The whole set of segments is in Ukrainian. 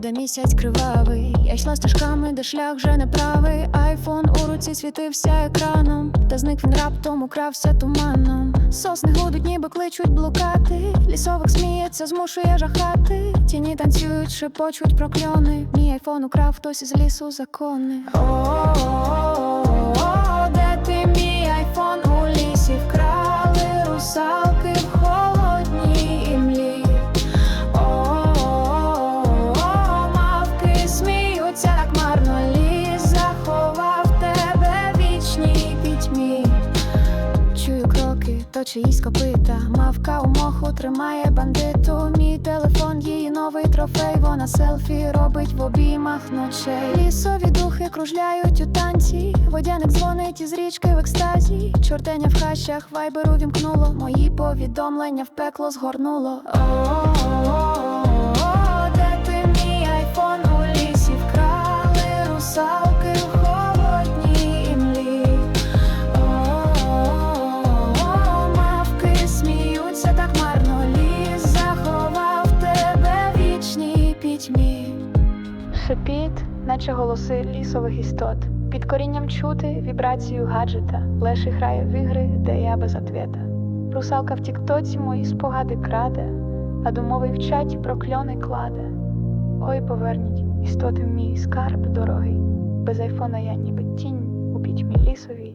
де місяць кривавий. Я йшла стежками, де шлях вже неправий. Айфон у руці світився екраном, та зник він раптом укрався туманом. Сосни гудуть, ніби кличуть блукати. Лісовик сміється, змушує жахати. Тіні танцюють, шепочуть прокльони. Мій айфон украв хтось із лісу закони. О-о-о, то чиїсь копита. Мавка у моху тримає бандиту. Мій телефон, її новий трофей. Вона селфі робить в обіймах ночей. Лісові духи кружляють у танці. Водяник дзвонить із річки в екстазі. Чортеня в хащах вайберу вімкнуло. Мої повідомлення в пекло згорнуло. О-о-о, Шепіт, наче голоси лісових істот. Під корінням чути вібрацію гаджета. Леший грає в ігри, де я без ответа. Русалка в тіктоці мої спогади краде, а думовий в чаті прокльони кладе. Ой, поверніть, істоти в мій скарб дорогий. Без айфона я ніби тінь у пітьмі лісовій.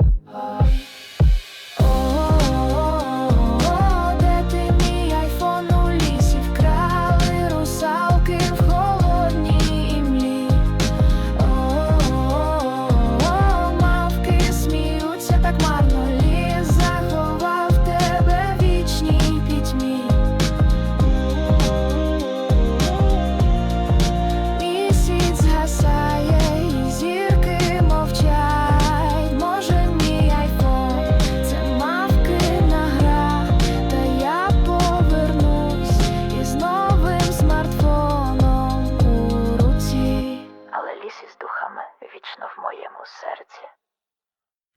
ліс із духами вічно в моєму серці.